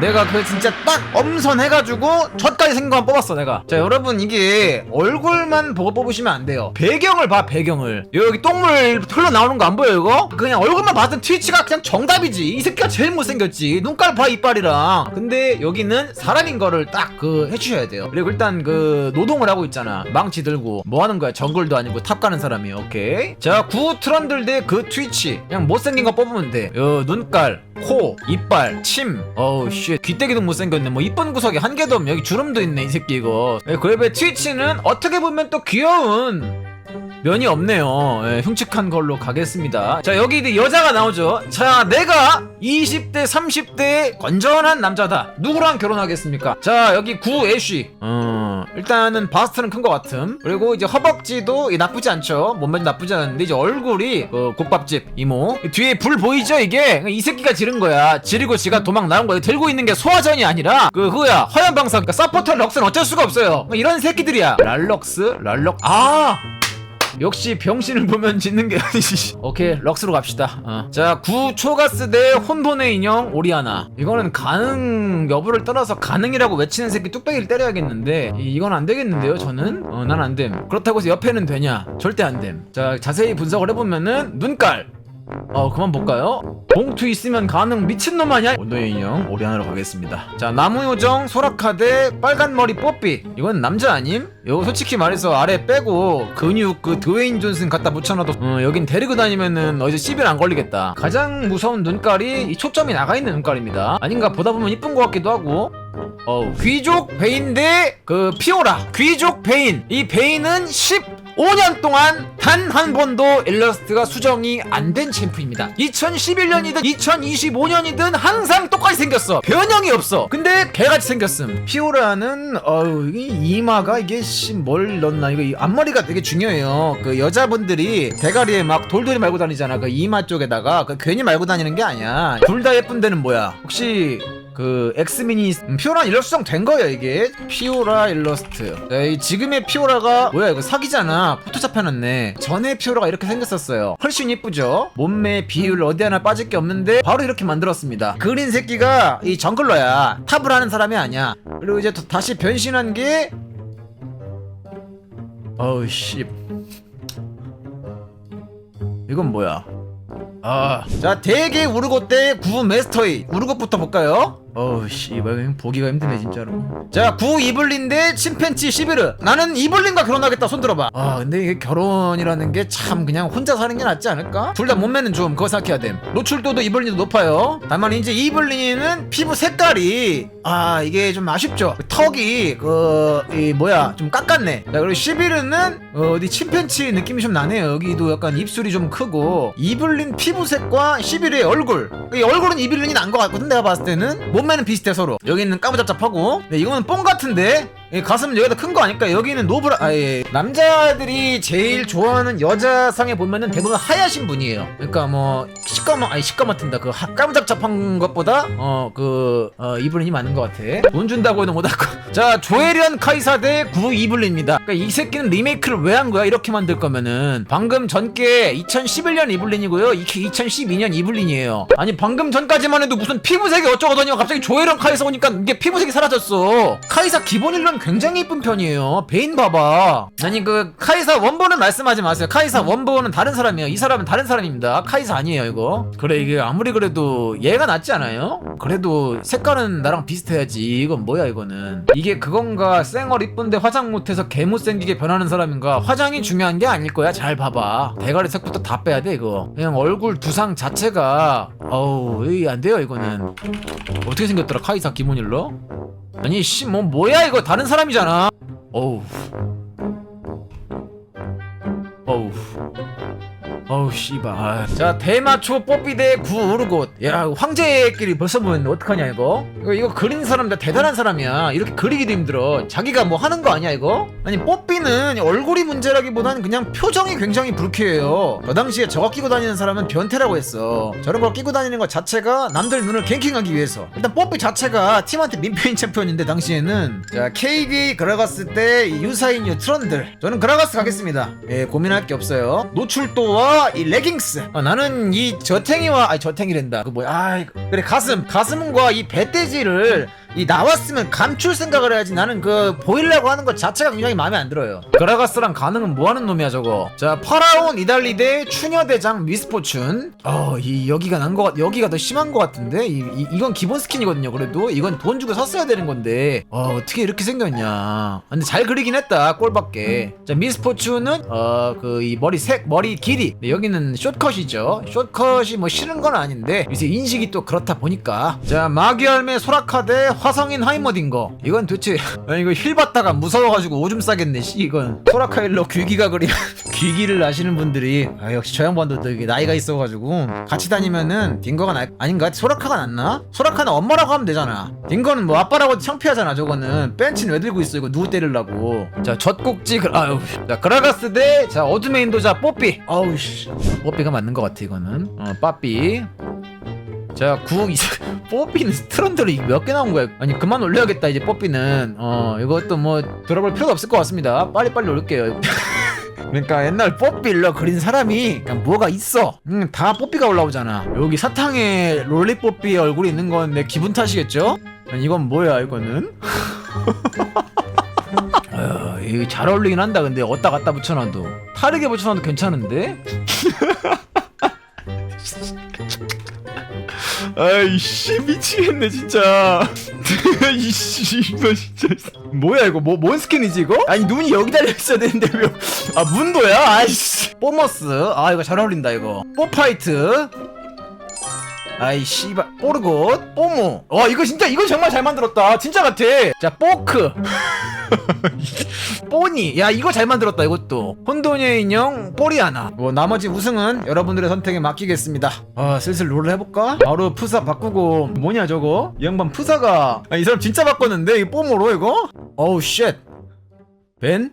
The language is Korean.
내가 그 진짜 딱 엄선해가지고 저까지 생각만 뽑았어 내가. 자 여러분 이게 얼굴만 보고 뽑으시면 안 돼요. 배경을 봐 배경을. 여기 똥물 흘러나오는 거 안 보여 이거? 그냥 얼굴만 봤던 트위치가 그냥 정답이지. 이 새끼가 제일 못생겼지. 눈깔 봐 이빨이랑. 근데 여기는 사람인 거를 딱 그 해주셔야 돼요. 그리고 일단 그 노동을 하고 있잖아. 망치 들고. 뭐 하는 거야? 정글도 아니고 탑 가는 사람이. 오케이. 자 구 트런들 대 그 트위치. 그냥 못생긴 거 뽑으면 돼. 어, 눈깔 코, 이빨, 침, 어우 쉣 귀때기도 못생겼네. 뭐 이쁜 구석에 한 개도 없네. 여기 주름도 있네 이 새끼 이거. 예, 그래도 트위치는 어떻게 보면 또 귀여운 면이 없네요. 예, 흉측한 걸로 가겠습니다. 자, 여기 이제 여자가 나오죠. 자, 내가 20대, 30대의 건전한 남자다. 누구랑 결혼하겠습니까? 자, 여기 구 애쉬. 어, 일단은 바스트는 큰 것 같음. 그리고 이제 허벅지도 이 나쁘지 않죠. 몸매도 나쁘지 않은데 이제 얼굴이 그 국밥집 이모. 이 뒤에 불 보이죠? 이게 이 새끼가 지른 거야. 지르고 지가 도망 나온 거야. 들고 있는 게 소화전이 아니라 그 그거야. 허연 방석. 그러니까 서포터 럭스는 어쩔 수가 없어요. 뭐 이런 새끼들이야. 랄럭스, 랄럭. 아. 역시 병신을 보면 짓는 게 아니지. 오케이, 럭스로 갑시다. 어. 자, 구 초가스 대 혼돈의 인형 오리아나. 이거는 가능 여부를 떠나서 가능이라고 외치는 새끼 뚝배기를 때려야겠는데 이, 이건 안 되겠는데요, 저는? 어, 난 안 됨. 그렇다고 해서 옆에는 되냐? 절대 안 됨. 자, 자세히 분석을 해보면은 눈깔. 어 그만 볼까요? 봉투 있으면 가능 미친놈 아니야? 온도의 인형 오리아나로 가겠습니다 자 나무요정 소라카대 빨간머리 뽀삐 이건 남자 아님? 이거 솔직히 말해서 아래 빼고 근육 그 드웨인 존슨 갖다 붙여놔도 어, 여긴 데리고 다니면은 어디서 시비를 안 걸리겠다 가장 무서운 눈깔이 이 초점이 나가 있는 눈깔입니다 아닌가 보다 보면 이쁜 것 같기도 하고 어 귀족 베인 대그 피오라. 귀족 베인. 이 베인은 15년 동안 단 한 번도 일러스트가 수정이 안 된 챔프입니다. 2011년이든 2025년이든 항상 똑같이 생겼어. 변형이 없어. 근데 개같이 생겼음. 피오라는 어우 이게 이마가 이게 씨, 뭘 넣나. 이거 이 앞머리가 되게 중요해요. 그 여자분들이 대가리에 막 돌돌이 말고 다니잖아. 그 이마 쪽에다가. 그 괜히 말고 다니는 게 아니야. 둘 다 예쁜 데는 뭐야? 혹시 그 엑스미니 음, 피오라 일러스트 된 거예요 이게. 피오라 일러스트. 네, 이 지금의 피오라가 뭐야 이거 사기잖아. 포토샵 해놨네. 전에 피오라가 이렇게 생겼었어요. 훨씬 예쁘죠? 몸매 비율 어디 하나 빠질 게 없는데 바로 이렇게 만들었습니다. 그린 새끼가 이 정글러야. 탑을 하는 사람이 아니야. 그리고 이제 또 다시 변신한 게 어우 씨. 이건 뭐야? 아, 자 대게 우르고 때구 메스터이. 우르고부터 볼까요? 어우 씨발 보기가 힘드네 진짜로. 자 구 이블린 대 침팬치 시비르 나는 이블린과 결혼하겠다. 손 들어봐. 아 근데 이게 결혼이라는 게 참 그냥 혼자 사는 게 낫지 않을까? 둘 다 몸매는 좀 그거 생각해야 됨. 노출도도 이블린도 높아요. 다만 이제 이블린은 피부 색깔이 아 이게 좀 아쉽죠. 턱이 그 이 뭐야 좀 깎았네. 자 그리고 시비르는 어, 어디 침팬치 느낌이 좀 나네요. 여기도 약간 입술이 좀 크고. 이블린 피부색과 시비르의 얼굴. 이 얼굴은 이블린이 난 것 같거든 내가 봤을 때는 몸 매는 비슷해 서로. 여기는 까무잡잡하고. 네, 이거는 뽕 같은데 이 가슴은 여기다 큰 거 아닐까 여기는 노브라 아 예. 남자들이 제일 좋아하는 여자상에 보면은 대부분 하얗신 분이에요. 그러니까 뭐 시꺼먼 아니 시꺼먼다 그 하- 까무잡잡한 것보다 어그 어, 이블린이 맞는 것 같아. 돈 준다고 해도 못할 거 자 조에리안 카이사 대구 이블린입니다. 그러니까 이 새끼는 리메이크를 왜 한 거야? 이렇게 만들 거면은 방금 전께 2011년 이블린이고요. 2012년 이블린이에요. 아니 방금 전까지만 해도 무슨 피부색이 어쩌고더니 갑자기 조에리안 카이사 오니까 이게 피부색이 사라졌어. 카이사 기본 일론 굉장히 이쁜 편이에요. 베인 봐봐. 아니 그 카이사 원본은 말씀하지 마세요. 카이사 원본은 다른 사람이에요. 이 사람은 다른 사람입니다. 카이사 아니에요 이거. 그래 이게 아무리 그래도 얘가 낫지 않아요? 그래도 색깔은 나랑 비슷해야지. 이건 뭐야 이거는? 이게 그건가? 쌩얼 이쁜데 화장 못해서 개 못생기게 변하는 사람인가? 화장이 중요한 게 아닐 거야. 잘 봐봐. 대가리 색부터 다 빼야 돼 이거. 그냥 얼굴 두상 자체가 어우 이안 돼요 이거는. 어떻게 생겼더라 카이사 기본일러? 아니 씨 뭐 뭐야 이거. 다른 사람이잖아. 어우. 어우 어우 씨발. 아. 자 대마초 뽀삐대 구우르곳. 야 황제끼리 벌써 모였네 어떡하냐 이거? 이거 이거 그린 사람 다 대단한 사람이야. 이렇게 그리기도 힘들어. 자기가 뭐 하는 거 아니야 이거? 아니 뽀삐는 얼굴이 문제라기보다는 그냥 표정이 굉장히 불쾌해요. 그 당시에 저거 끼고 다니는 사람은 변태라고 했어. 저런 걸 끼고 다니는 것 자체가 남들 눈을 갱킹하기 위해서. 일단 뽀삐 자체가 팀한테 민폐인 챔피언인데 당시에는. 자 KBA 그라가스 때 유사인유 트런들. 저는 그라가스 가겠습니다. 예 고민할 게 없어요. 노출도와 슈트와 이 레깅스. 어, 나는 이 저탱이와 아니 저탱이랜다. 그 뭐야 아 그래 가슴. 가슴과 이 배돼지를 이 나왔으면 감출 생각을 해야지. 나는 그 보이려고 하는 것 자체가 굉장히 마음에 안 들어요. 그라가스랑 가능은 뭐하는 놈이야 저거? 자 파라온 이달리 대 추녀대장 미스포춘. 어이 여기가 난 거 같 여기가 더 심한 거 같은데? 이, 이, 이 건 기본 스킨이거든요 그래도. 이건 돈 주고 샀어야 되는 건데. 어 어떻게 이렇게 생겼냐. 아, 근데 잘 그리긴 했다 꼴밖에. 자 미스포춘은 어 그 이 머리 색 머리 길이. 네, 여기는 숏컷이죠. 숏컷이 뭐 싫은 건 아닌데 요새 인식이 또 그렇다 보니까. 자 마귀열매 소라카 대 화 성인 하이머딩거. 이건 도대체 아니 이거 힐 받다가 무서워가지고 오줌 싸겠네 씨 이건. 소라카 일로 귀기가 그리 귀기를 아시는 분들이 아 역시 저 양반도 되게 나이가 있어가지고. 같이 다니면은 딩거가 나 아닌가? 소라카가 낫나? 소라카는 엄마라고 하면 되잖아. 딩거는 뭐 아빠라고 창피하잖아 저거는. 벤치는 왜 들고 있어? 이거 누구 때리려고. 자 젖꼭지 그, 아유 자 그라가스 대자 어둠의 인도자 뽀삐. 아우 씨. 뽀삐가 맞는 것 같아 이거는. 어 빠삐. 자, 구, 이, 뽀삐는 트런드를 몇개 나온 거야? 아니, 그만 올려야겠다, 이제 뽀삐는. 어, 이것도 뭐, 들어볼 필요도 없을 것 같습니다. 빨리빨리 올릴게요. 그러니까 옛날 뽀삐를 그린 사람이 그냥 뭐가 있어. 음, 다 뽀삐가 올라오잖아. 여기 사탕에 롤리 뽀삐 얼굴이 있는 건 내 기분 탓이겠죠? 아니, 이건 뭐야, 이거는? 어, 잘 어울리긴 한다, 근데 어디다 갖다 붙여놔도. 타르게 붙여놔도 괜찮은데? 아이씨 미치겠네 진짜. 이씨 이거 진짜. 뭐야 이거? 뭐, 뭔 스킨이지 이거? 아니 눈이 여기 달려 있어야 되는데 왜아 문도야? 아이씨. 뽀머스. 아 이거 잘 어울린다 이거. 뽀파이트. 아이 씨발. 뽀르곤 뽀모 와 이거 진짜 이거 정말 잘 만들었다. 진짜 같아. 자 뽀크 뽀니. 야 이거 잘 만들었다 이것도. 혼돈의 인형 뽀리아나. 뭐 나머지 우승은 여러분들의 선택에 맡기겠습니다. 아 슬슬 롤을 해볼까? 바로 푸사 바꾸고. 뭐냐 저거? 이 양반 푸사가. 아, 이 사람 진짜 바꿨는데? 이 뽀모로 이거? 어우 쉣. 벤?